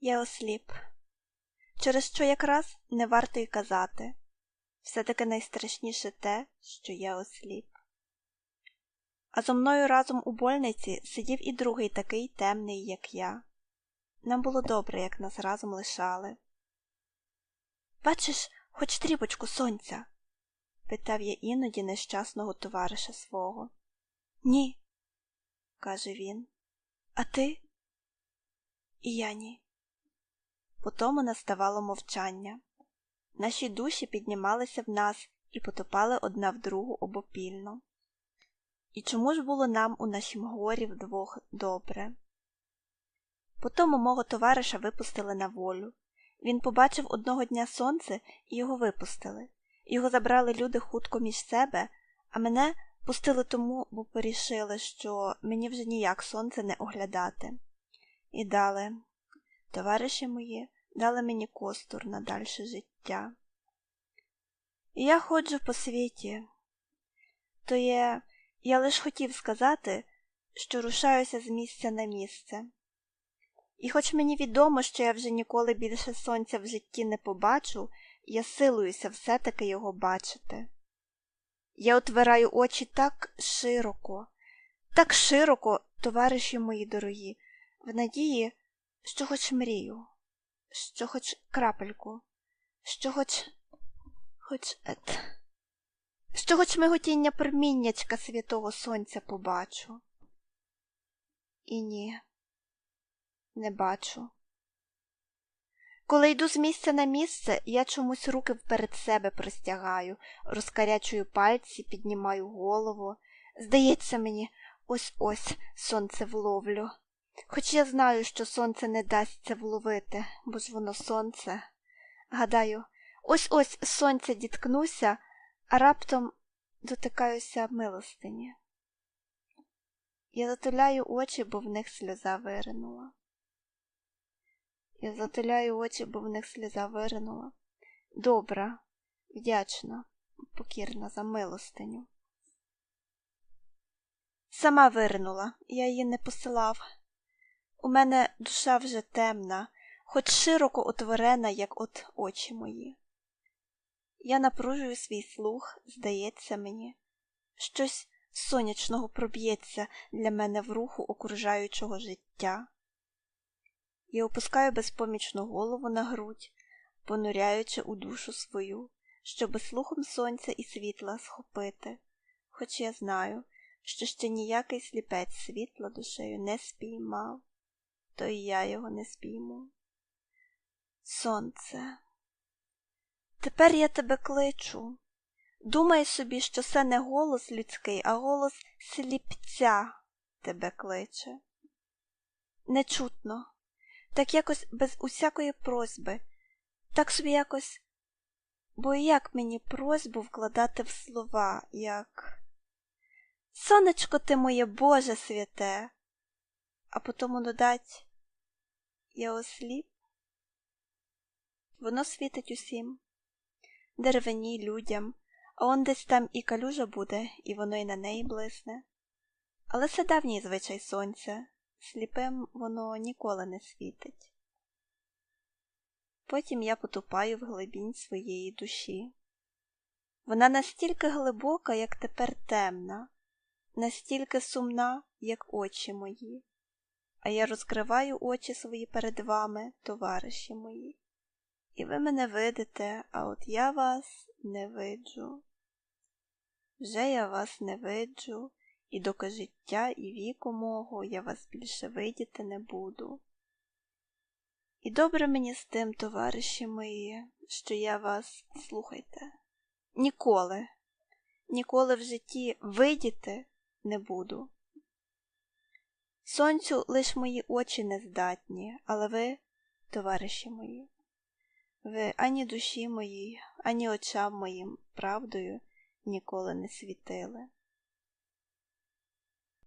Я осліп, через що якраз не варто й казати. Все таки найстрашніше те, що я осліп. А зо мною разом у больниці сидів і другий такий темний, як я. Нам було добре, як нас разом лишали. Бачиш, хоч тріпочку сонця? питав я іноді нещасного товариша свого. Ні, каже він. А ти? І я ні. Потому наставало мовчання. Наші душі піднімалися в нас і потопали одна в другу обопільно. І чому ж було нам у нашім горі вдвох добре? Потому мого товариша випустили на волю. Він побачив одного дня сонце і його випустили. Його забрали люди хутко між себе, а мене пустили тому, бо порішили, що мені вже ніяк сонце не оглядати. І дали, товариші мої, дали мені костур на дальше життя. І я ходжу по світі, то є, я лиш хотів сказати, що рушаюся з місця на місце. І хоч мені відомо, що я вже ніколи більше сонця в житті не побачу, я силуюся все-таки його бачити. Я отвираю очі так широко, так широко, товариші мої дорогі, в надії, що хоч мрію, що хоч крапельку, що хоч хоч ет, що хоч миготіння проміннячка святого сонця побачу. І ні, не бачу. Коли йду з місця на місце, я чомусь руки вперед себе простягаю, розкарячую пальці, піднімаю голову. Здається мені, ось ось сонце вловлю. Хоч я знаю, що сонце не дасть вловити, бо ж воно сонце. Гадаю, ось ось сонця діткнуся, а раптом дотикаюся милостині. Я затуляю очі, бо в них сльоза виринула. Я затуляю очі, бо в них сльоза виринула. Добра, вдячна, покірна за милостиню. Сама виринула, я її не посилав. У мене душа вже темна, хоч широко отворена, як от очі мої. Я напружую свій слух, здається мені, щось сонячного проб'ється для мене в руху окружаючого життя. Я опускаю безпомічну голову на грудь, понуряючи у душу свою, щоби слухом сонця і світла схопити, хоч я знаю, що ще ніякий сліпець світла душею не спіймав, то і я його не спійму. Сонце, тепер я тебе кличу. Думай собі, що це не голос людський, а голос сліпця тебе кличе. Нечутно так якось без усякої просьби, так собі якось, бо як мені просьбу вкладати в слова, як Сонечко ти моє Боже святе, а потому додать я осліп. Воно світить усім, деревині людям, а он десь там і калюжа буде, і воно й на неї блисне. Але це давній звичай сонця, сліпим воно ніколи не світить. Потім я потупаю в глибінь своєї душі. Вона настільки глибока, як тепер темна, настільки сумна, як очі мої, а я розкриваю очі свої перед вами, товариші мої. І ви мене видите, а от я вас не виджу. Вже я вас не виджу, і доки життя і віку мого я вас більше видіти не буду. І добре мені з тим, товариші мої, що я вас слухайте. Ніколи, ніколи в житті видіти не буду. Сонцю лиш мої очі не здатні, але ви, товариші мої, ви ані душі моїй, ані очам моїм правдою ніколи не світили.